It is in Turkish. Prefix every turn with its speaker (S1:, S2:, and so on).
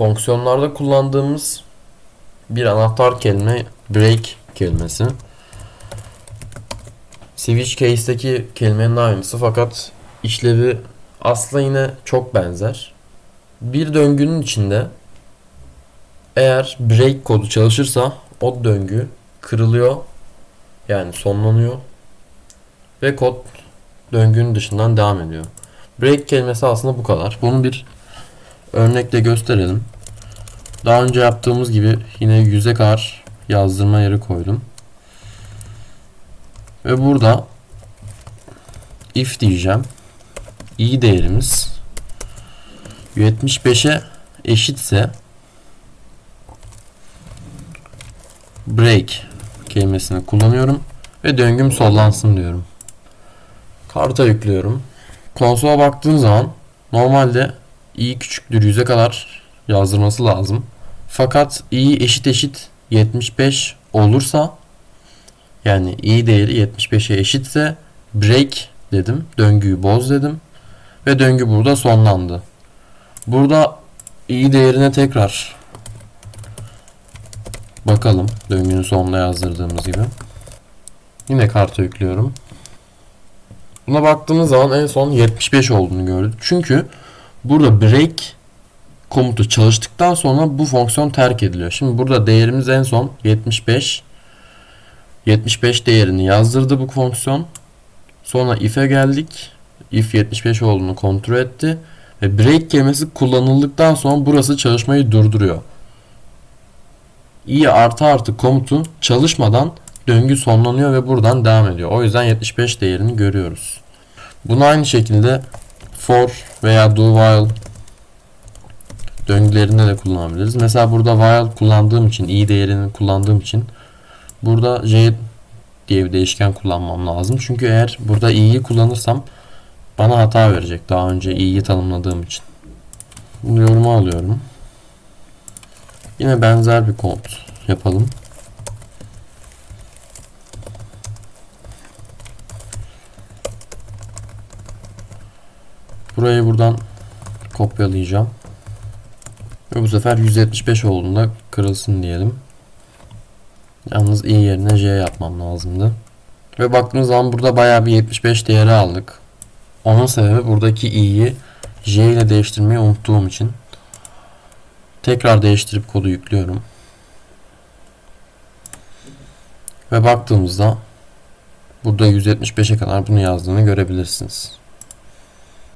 S1: fonksiyonlarda kullandığımız bir anahtar kelime break kelimesi. Switch case'deki kelimenin aynısı fakat işlevi aslında yine çok benzer. Bir döngünün içinde eğer break kodu çalışırsa o döngü kırılıyor yani sonlanıyor ve kod döngünün dışından devam ediyor. Break kelimesi aslında bu kadar. Bunu bir örnekle gösterelim. Daha önce yaptığımız gibi yine yüze kadar yazdırma yeri koydum. Ve burada if diyeceğim. i değerimiz 75'e eşitse break kelimesini kullanıyorum ve döngüm sollansın diyorum. Karta yüklüyorum. Konsola baktığım zaman normalde i küçüktür 100'e kadar yazdırması lazım. Fakat i eşit eşit 75 olursa yani i değeri 75'e eşitse break dedim. Döngüyü boz dedim. Ve döngü burada sonlandı. Burada i değerine tekrar bakalım. Döngünün sonuna yazdırdığımız gibi. Yine karta yüklüyorum. Buna baktığımız zaman en son 75 olduğunu gördük. Çünkü burada break komutu çalıştıktan sonra bu fonksiyon terk ediliyor. Şimdi burada değerimiz en son 75. 75 değerini yazdırdı bu fonksiyon. Sonra if'e geldik. If 75 olduğunu kontrol etti. Ve break kelimesi kullanıldıktan sonra burası çalışmayı durduruyor. i artı artı komutu çalışmadan döngü sonlanıyor ve buradan devam ediyor. O yüzden 75 değerini görüyoruz. Bunu aynı şekilde for veya do while döngülerinde de kullanabiliriz. Mesela burada while kullandığım için, i değerini kullandığım için burada j diye bir değişken kullanmam lazım. Çünkü eğer burada i'yi kullanırsam bana hata verecek daha önce i'yi tanımladığım için. Bunu yoruma alıyorum. Yine benzer bir kod yapalım. Burayı buradan kopyalayacağım. Ve bu sefer 175 olduğunda kırılsın diyelim. Yalnız i yerine j yapmam lazımdı. Ve baktığımız zaman burada bayağı bir 75 değeri aldık. Onun sebebi buradaki i'yi j ile değiştirmeyi unuttuğum için. Tekrar değiştirip kodu yüklüyorum. Ve baktığımızda burada 175'e kadar bunu yazdığını görebilirsiniz.